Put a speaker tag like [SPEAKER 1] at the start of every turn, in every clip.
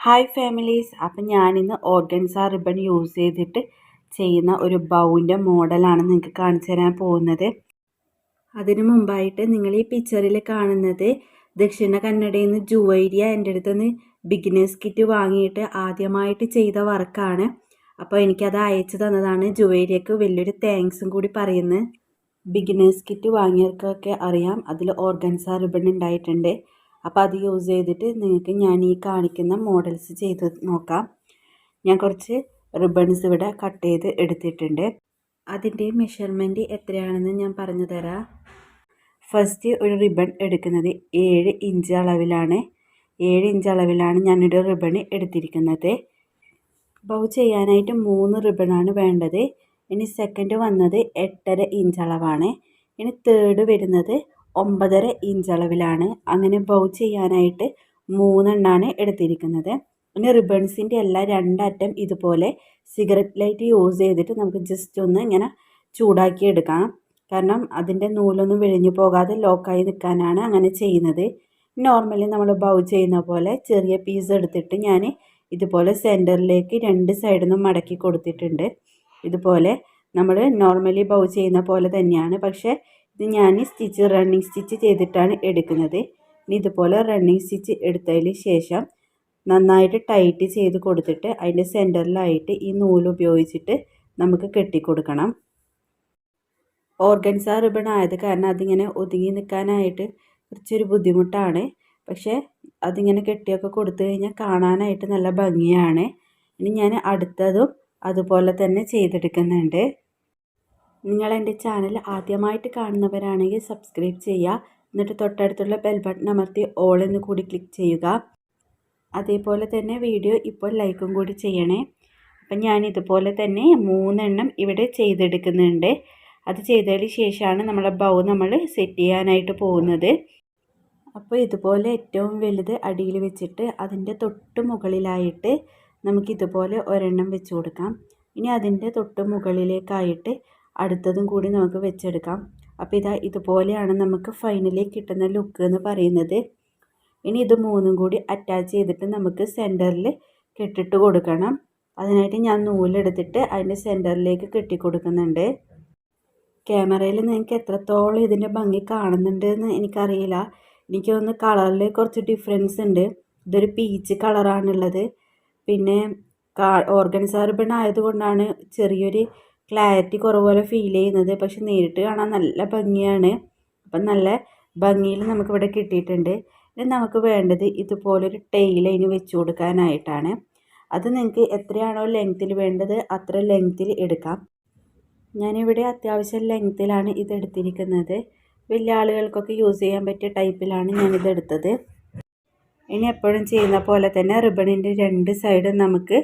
[SPEAKER 1] Hi families അപ്പം ഞാനിന്ന് organza ribbon use ചെയ്തിട്ട് ചെയ്യുന്ന ഒരു ബൗവിന്റെ മോഡലാണ് നിങ്ങൾക്ക് കാണിച്ചു തരാൻ പോകുന്നത്. അതിനു മുമ്പായിട്ട് നിങ്ങൾ ഈ പിക്ചറിൽ കാണുന്നത് ദക്ഷിണ കന്നഡയിൽ നിന്ന് ജുവൈരിയ എന്റെ അടുത്ത് നിന്ന് ബിഗിനേഴ്സ് കിറ്റ് വാങ്ങിയിട്ട് ആദ്യമായിട്ട് ചെയ്ത വർക്കാണ് അപ്പോൾ എനിക്കത് അയച്ചു തന്നതാണ്. ജുവൈരിയക്ക് വലിയൊരു താങ്ക്സും കൂടി പറയുന്നത് ബിഗിനേഴ്സ് കിറ്റ് വാങ്ങിയവർക്കൊക്കെ അറിയാം. അതിൽ ഓർഗൻസ റിബൺ ഉണ്ടായിട്ടുണ്ട്. അപ്പോൾ അത് യൂസ് ചെയ്തിട്ട് നിങ്ങൾക്ക് ഞാൻ ഈ കാണിക്കുന്ന മോഡൽസ് ചെയ്ത് നോക്കാം. ഞാൻ കുറച്ച് റിബൺസ് ഇവിടെ കട്ട് ചെയ്ത് എടുത്തിട്ടുണ്ട്. അതിന്റെ മെഷർമെന്റ് എത്രയാണെന്ന് ഞാൻ പറഞ്ഞു തരാം. ഫസ്റ്റ് ഒരു റിബൺ എടുക്കുന്നത് ഏഴ് ഇഞ്ച് അളവിലാണ്. ഏഴ് ഇഞ്ച് അളവിലാണ് ഞാനൊരു റിബൺ എടുത്തിരിക്കുന്നത്. ബൗ ചെയ്യാനായിട്ട് മൂന്ന് റിബണാണ് വേണ്ടത്. ഇനി സെക്കൻഡ് വന്നത് എട്ടര ഇഞ്ച് അളവാണ്. ഇനി തേർഡ് വരുന്നത് ഒമ്പതര ഇഞ്ച് അളവിലാണ്. അങ്ങനെ ബൗ ചെയ്യാനായിട്ട് മൂന്നെണ്ണമാണ് എടുത്തിരിക്കുന്നത്. പിന്നെ റിബൺസിന്റെ എല്ലാ രണ്ടറ്റം ഇതുപോലെ സിഗരറ്റ് ലൈറ്റ് യൂസ് ചെയ്തിട്ട് നമുക്ക് ജസ്റ്റ് ഒന്ന് ഇങ്ങനെ ചൂടാക്കി എടുക്കാം. കാരണം അതിന്റെ നൂലൊന്നും വിഴിഞ്ഞു പോകാതെ ലോക്കായി നിൽക്കാനാണ് അങ്ങനെ ചെയ്യുന്നത്. നോർമലി നമ്മൾ ബൗ ചെയ്യുന്ന പോലെ ചെറിയ പീസ് എടുത്തിട്ട് ഞാൻ ഇതുപോലെ സെന്ററിലേക്ക് രണ്ട് സൈഡിൽ നിന്നും മടക്കി കൊടുത്തിട്ടുണ്ട്. ഇതുപോലെ നമ്മൾ നോർമലി ബൗ ചെയ്യുന്ന പോലെ തന്നെയാണ്. പക്ഷേ ഇത് ഞാൻ സ്റ്റിച്ച് റണ്ണിങ് സ്റ്റിച്ച് ചെയ്തിട്ടാണ് എടുക്കുന്നത്. ഇനി ഇതുപോലെ റണ്ണിങ് സ്റ്റിച്ച് എടുത്തതിന് ശേഷം നന്നായിട്ട് ടൈറ്റ് ചെയ്ത് കൊടുത്തിട്ട് അതിന്റെ സെന്ററിലായിട്ട് ഈ നൂൽ ഉപയോഗിച്ചിട്ട് നമുക്ക് കെട്ടിക്കൊടുക്കണം. ഓർഗൻസ റിബൺ ആയത് കാരണം അതിങ്ങനെ ഒതുങ്ങി നിൽക്കാനായിട്ട് കുറച്ചൊരു ബുദ്ധിമുട്ടാണ്. പക്ഷേ അതിങ്ങനെ കെട്ടിയൊക്കെ കൊടുത്തു കഴിഞ്ഞാൽ കാണാനായിട്ട് നല്ല ഭംഗിയാണ്. ഇനി ഞാൻ അടുത്തതും അതുപോലെ തന്നെ ചെയ്തെടുക്കുന്നുണ്ട്. നിങ്ങൾ എന്റെ ചാനൽ ആദ്യമായിട്ട് കാണുന്നവരാണെങ്കിൽ സബ്സ്ക്രൈബ് ചെയ്യുക. എന്നിട്ട് തൊട്ടടുത്തുള്ള ബെൽ ബട്ടൺ അമർത്തി ഓൾ എന്ന് കൂടി ക്ലിക്ക് ചെയ്യുക. അതേപോലെ തന്നെ വീഡിയോ ഇപ്പോൾ ലൈക്കും കൂടി ചെയ്യണേ. അപ്പം ഞാൻ ഇതുപോലെ തന്നെ മൂന്നെണ്ണം ഇവിടെ ചെയ്തെടുക്കുന്നുണ്ട്. അത് ചെയ്തതിന് ശേഷമാണ് നമ്മളെ ബൗ നമ്മൾ സെറ്റ് ചെയ്യാനായിട്ട് പോകുന്നത്. അപ്പോൾ ഇതുപോലെ ഏറ്റവും വലുത് അടിയിൽ വെച്ചിട്ട് അതിന്റെ തൊട്ട് മുകളിലായിട്ട് നമുക്കിതുപോലെ ഒരെണ്ണം വെച്ച് കൊടുക്കാം. ഇനി അതിന്റെ തൊട്ട് മുകളിലേക്കായിട്ട് അടുത്തതും കൂടി നമുക്ക് വെച്ചെടുക്കാം. അപ്പോൾ ഇതാ ഇതുപോലെയാണ് നമുക്ക് ഫൈനലി കിട്ടുന്ന ലുക്ക് എന്ന് പറയുന്നത്. ഇനി ഇത് മൂന്നും കൂടി അറ്റാച്ച് ചെയ്തിട്ട് നമുക്ക് സെന്ററിൽ കെട്ടിട്ട് കൊടുക്കണം. അതിനായിട്ട് ഞാൻ നൂലെടുത്തിട്ട് അതിന്റെ സെന്ററിലേക്ക് കെട്ടി കൊടുക്കുന്നുണ്ട് ക്യാമറയിൽ നിങ്ങൾക്ക് എത്രത്തോളം ഇതിന്റെ ഭംഗി കാണുന്നുണ്ട് എന്ന് എനിക്കറിയില്ല. എനിക്ക് തോന്നുന്നു കളറിൽ കുറച്ച് ഡിഫറൻസ് ഉണ്ട്. ഇതൊരു പീച്ച് കളറാണുള്ളത് പിന്നെ ഓർഗൻസാർബൺ ആയതുകൊണ്ടാണ് ചെറിയൊരു ക്ലാരിറ്റി കുറവ് പോലെ ഫീൽ ചെയ്യുന്നത്. പക്ഷെ നേരിട്ട് കാണാൻ നല്ല ഭംഗിയാണ്. അപ്പം നല്ല ഭംഗിയിൽ നമുക്കിവിടെ കിട്ടിയിട്ടുണ്ട്. ഇനി നമുക്ക് വേണ്ടത് ഇതുപോലൊരു ടെയിൽ വെച്ച് കൊടുക്കാനായിട്ടാണ്. അത് നിങ്ങൾക്ക് എത്രയാണോ ലെങ്ത്തിൽ വേണ്ടത് അത്ര ലെങ്ത്തിൽ എടുക്കാം. ഞാനിവിടെ അത്യാവശ്യം ലെങ്ത്തിലാണ് ഇത് എടുത്തിരിക്കുന്നത്. വലിയ ആളുകൾക്കൊക്കെ യൂസ് ചെയ്യാൻ പറ്റിയ ടൈപ്പിലാണ് ഞാനിത് എടുത്തത്. ഇനി എപ്പോഴും ചെയ്യുന്ന പോലെ തന്നെ റിബണിന്റെ രണ്ട് സൈഡും നമുക്ക്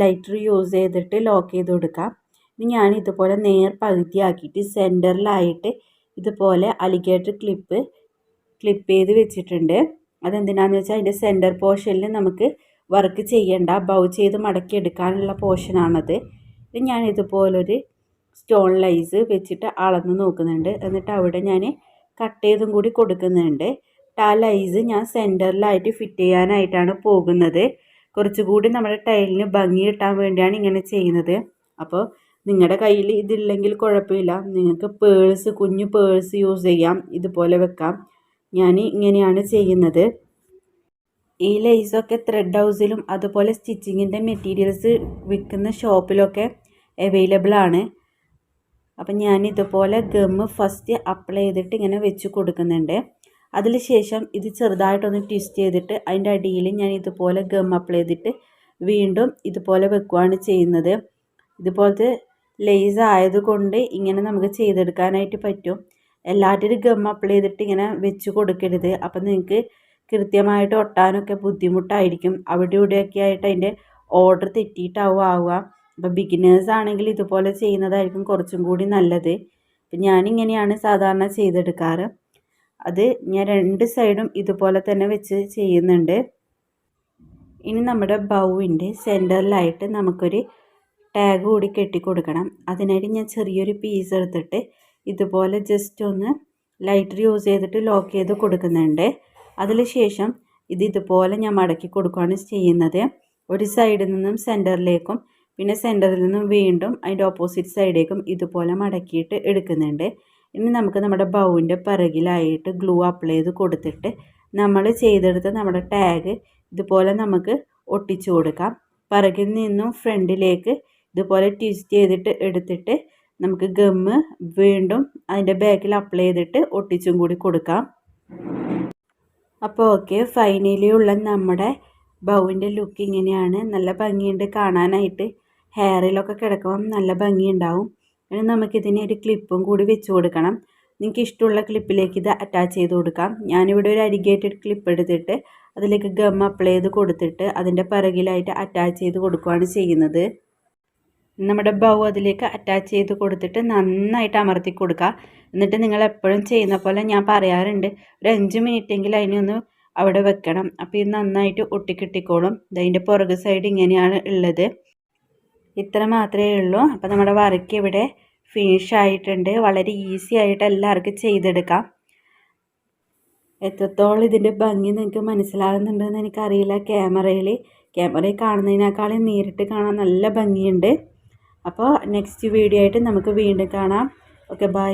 [SPEAKER 1] ലൈറ്റർ യൂസ് ചെയ്തിട്ട് ലോക്ക് ചെയ്ത് കൊടുക്കാം. ഞാൻ ഇതുപോലെ നേർ പകുതിയാക്കിയിട്ട് സെന്ററിലായിട്ട് ഇതുപോലെ അലിഗേറ്റർ ക്ലിപ്പ് ക്ലിപ്പ് ചെയ്ത് വെച്ചിട്ടുണ്ട്. അതെന്തിനാന്ന് വെച്ചാൽ അതിന്റെ സെന്റർ പോർഷനിൽ നമുക്ക് വർക്ക് ചെയ്യേണ്ട ബൗ ചെയ്ത് മടക്കി എടുക്കാനുള്ള പോർഷനാണത്. ഞാൻ ഇതുപോലൊരു സ്റ്റോൺ ലൈസ് വെച്ചിട്ട് അളന്ന് നോക്കുന്നുണ്ട്. എന്നിട്ട് അവിടെ ഞാൻ കട്ട് ചെയ്തും കൂടി കൊടുക്കുന്നുണ്ട്. ആ ലൈസ് ഞാൻ സെന്ററിലായിട്ട് ഫിറ്റ് ചെയ്യാനായിട്ടാണ് പോകുന്നത്. കുറച്ചുകൂടി നമ്മുടെ ടൈലിന് ഭംഗി കിട്ടാൻ വേണ്ടിയാണ് ഇങ്ങനെ ചെയ്യുന്നത്. അപ്പോൾ നിങ്ങളുടെ കയ്യിൽ ഇതില്ലെങ്കിൽ കുഴപ്പമില്ല. നിങ്ങൾക്ക് പേഴ്സ് കുഞ്ഞു പേഴ്സ് യൂസ് ചെയ്യാം. ഇതുപോലെ വെക്കാം. ഞാൻ ഇങ്ങനെയാണ് ചെയ്യുന്നത്. ഈ ലേസൊക്കെ ത്രെഡ് ഹൗസിലും അതുപോലെ സ്റ്റിച്ചിങ്ങിന്റെ മെറ്റീരിയൽസ് വിൽക്കുന്ന ഷോപ്പിലൊക്കെ അവൈലബിൾ ആണ്. അപ്പം ഞാൻ ഇതുപോലെ ഗമ്മ് ഫസ്റ്റ് അപ്ലൈ ചെയ്തിട്ട് ഇങ്ങനെ വെച്ച് കൊടുക്കുന്നുണ്ട്. അതിന് ശേഷം ഇത് ചെറുതായിട്ടൊന്ന് ട്വിസ്റ്റ് ചെയ്തിട്ട് അതിന്റെ അടിയിൽ ഞാൻ ഇതുപോലെ ഗം അപ്ലൈ ചെയ്തിട്ട് വീണ്ടും ഇതുപോലെ വെക്കുകയാണ് ചെയ്യുന്നത്. ഇതുപോലത്തെ ലേസ് ആയതുകൊണ്ട് ഇങ്ങനെ നമുക്ക് ചെയ്തെടുക്കാനായിട്ട് പറ്റും. എല്ലാറ്റിനും ഗം അപ്ലൈ ചെയ്തിട്ട് ഇങ്ങനെ വെച്ച് കൊടുക്കരുത്. അപ്പം നിങ്ങൾക്ക് കൃത്യമായിട്ട് ഒട്ടാനൊക്കെ ബുദ്ധിമുട്ടായിരിക്കും. അവിടെ ഇവിടെയൊക്കെ ആയിട്ട് അതിന്റെ ഓർഡർ തെറ്റിയിട്ടാവും ആവുക. അപ്പോൾ ബിഗിനേഴ്സ് ആണെങ്കിൽ ഇതുപോലെ ചെയ്യുന്നതായിരിക്കും കുറച്ചും കൂടി നല്ലത്. അപ്പം ഞാനിങ്ങനെയാണ് സാധാരണ ചെയ്തെടുക്കാറ്. അത് ഞാൻ രണ്ട് സൈഡും ഇതുപോലെ തന്നെ വെച്ച് ചെയ്യുന്നുണ്ട്. ഇനി നമ്മുടെ ബൗവിന്റെ സെന്ററിലായിട്ട് നമുക്കൊരു ടാഗ് കൂടി കെട്ടി കൊടുക്കണം അതിനായിട്ട് ഞാൻ ചെറിയൊരു പീസ് എടുത്തിട്ട് ഇതുപോലെ ജസ്റ്റ് ഒന്ന് ലൈറ്റർ യൂസ് ചെയ്തിട്ട് ലോക്ക് ചെയ്ത് കൊടുക്കുന്നുണ്ട്. അതിന് ശേഷം ഇത് ഇതുപോലെ ഞാൻ മടക്കി കൊടുക്കുകയാണ് ചെയ്യുന്നത്. ഒരു സൈഡിൽ നിന്നും സെന്ററിലേക്കും പിന്നെ സെന്ററിൽ നിന്നും വീണ്ടും അതിന്റെ ഓപ്പോസിറ്റ് സൈഡിലേക്കും ഇതുപോലെ മടക്കിയിട്ട് എടുക്കുന്നുണ്ട്. ഇനി നമുക്ക് നമ്മുടെ ബൗവിന്റെ പിറകിലായിട്ട് ഗ്ലൂ അപ്ലൈ ചെയ്ത് കൊടുത്തിട്ട് നമ്മൾ ചെയ്തെടുത്ത നമ്മുടെ ടാഗ് ഇതുപോലെ നമുക്ക് ഒട്ടിച്ചു കൊടുക്കാം. പിറകിൽ നിന്നും ഫ്രണ്ടിലേക്ക് ഇതുപോലെ ട്വിസ്റ്റ് ചെയ്തിട്ട് എടുത്തിട്ട് നമുക്ക് ഗമ്മ് വീണ്ടും അതിന്റെ ബാക്കിൽ അപ്ലൈ ചെയ്തിട്ട് ഒട്ടിച്ചും കൂടി കൊടുക്കാം. അപ്പോൾ ഓക്കെ ഫൈനലി ഉള്ള നമ്മുടെ ബൗവിന്റെ ലുക്ക് ഇങ്ങനെയാണ്. നല്ല ഭംഗിയുണ്ട് കാണാനായിട്ട്. ഹെയറിലൊക്കെ കിടക്കുമ്പം നല്ല ഭംഗിയുണ്ടാവും. ഇനി നമുക്കിതിന് ഒരു ക്ലിപ്പും കൂടി വെച്ച് കൊടുക്കണം. നിങ്ങൾക്ക് ഇഷ്ടമുള്ള ക്ലിപ്പിലേക്ക് ഇത് അറ്റാച്ച് ചെയ്ത് കൊടുക്കാം. ഞാനിവിടെ ഒരു അരിഗേറ്റഡ് ക്ലിപ്പ് എടുത്തിട്ട് അതിലേക്ക് ഗം അപ്ലൈ ചെയ്ത് കൊടുത്തിട്ട് അതിന്റെ പിറകിലായിട്ട് അറ്റാച്ച് ചെയ്ത് കൊടുക്കുകയാണ് ചെയ്യുന്നത്. നമ്മുടെ ബൗ അതിലേക്ക് അറ്റാച്ച് ചെയ്ത് കൊടുത്തിട്ട് നന്നായിട്ട് അമർത്തി കൊടുക്കുക എന്നിട്ട് നിങ്ങൾ എപ്പോഴും ചെയ്യുന്ന പോലെ ഞാൻ പറയാറുണ്ട് ഒരു അഞ്ച് മിനിറ്റെങ്കിലും അതിനൊന്ന് അവിടെ വെക്കണം. അപ്പോൾ ഇത് നന്നായിട്ട് ഒട്ടിക്കിട്ടിക്കോളും ഇതിന്റെ പുറകു സൈഡ് ഇങ്ങനെയാണ് ഉള്ളത്. ഇത്ര മാത്രമേ ഉള്ളൂ. അപ്പോൾ നമ്മുടെ വർക്ക് ഇവിടെ ഫിനിഷ് ആയിട്ടുണ്ട്. വളരെ ഈസി ആയിട്ട് എല്ലാവർക്കും ചെയ്തെടുക്കാം. എത്രത്തോളം ഇതിന്റെ ഭംഗി നിങ്ങൾക്ക് മനസ്സിലാകുന്നുണ്ടെന്ന് എനിക്കറിയില്ല. ക്യാമറയിൽ ക്യാമറയിൽ കാണുന്നതിനേക്കാളും നേരിട്ട് കാണാൻ നല്ല ഭംഗിയുണ്ട്. അപ്പോൾ നെക്സ്റ്റ് വീഡിയോ ആയിട്ട് നമുക്ക് വീണ്ടും കാണാം. Okay bye